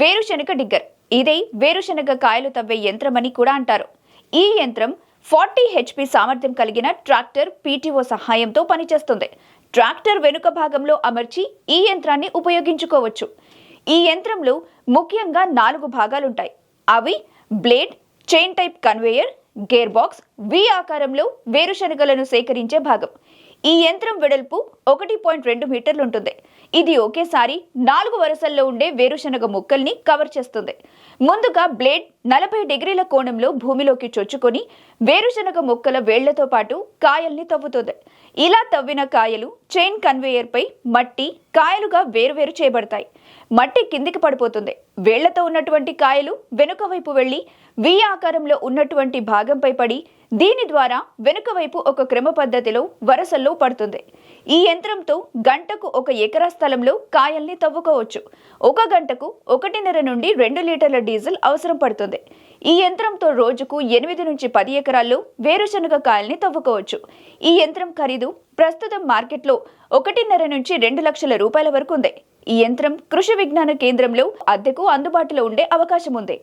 వేరుశనగ డిగ్గర్. ఇదే వేరుశనగ కాయలు తవ్వే యంత్రమని కూడా అంటారు. ఈ యంత్రం ఫార్టీ హెచ్పి సామర్థ్యం కలిగిన ట్రాక్టర్ పీటీఓ సహాయంతో పనిచేస్తుంది. ట్రాక్టర్ వెనుక భాగంలో అమర్చి ఈ యంత్రాన్ని ఉపయోగించుకోవచ్చు. ఈ యంత్రంలో ముఖ్యంగా నాలుగు భాగాలుంటాయి. అవి blade chain type conveyor gearbox V ఆకారంలో వేరుశనగలను సేకరించే భాగం. ఈ యంత్రం వెడల్పు ఒకటి పాయింట్ రెండు మీటర్లు ఉంటుంది ఇది ఒకేసారి నాలుగు వరుసల్లో ఉండే వేరుశనగ ముక్కల్ని కవర్ చేస్తుంది. ముందుగా బ్లేడ్ నలభై డిగ్రీల కోణంలో భూమిలోకి చొచ్చుకొని వేరుశనగ ముక్కల వేళ్ళతో పాటు కాయల్ని తవ్వుతుంది. ఇలా తవ్విన కాయలు చైన్ కన్వేయర్పై మట్టి కాయలుగా వేరువేరు చేయబడతాయి. మట్టి కిందికి పడిపోతుంది. వేళ్ళతో ఉన్నటువంటి కాయలు వెనుక వైపు వెళ్ళి వి ఆకారంలో ఉన్నటువంటి భాగంపై పడి దీని ద్వారా వెనుక వైపు ఒక క్రమ పద్ధతిలో వరసల్లో పడుతుంది. ఈ యంత్రంతో గంటకు ఒక ఎకరా స్థలంలో కాయల్ని తవ్వుకోవచ్చు. ఒక గంటకు ఒకటిన్నర నుండి రెండు లీటర్ల డీజిల్ అవసరం పడుతుంది. ఈ యంత్రంతో రోజుకు ఎనిమిది నుంచి పది ఎకరాల్లో వేరుశనగ కాయల్ని తవ్వుకోవచ్చు. ఈ యంత్రం ఖరీదు ప్రస్తుతం మార్కెట్లో ఒకటిన్నర నుంచి రెండు లక్షల రూపాయల వరకు ఉంది. ఈ యంత్రం కృషి విజ్ఞాన కేంద్రంలో అద్దెకు అందుబాటులో ఉండే అవకాశం ఉంది.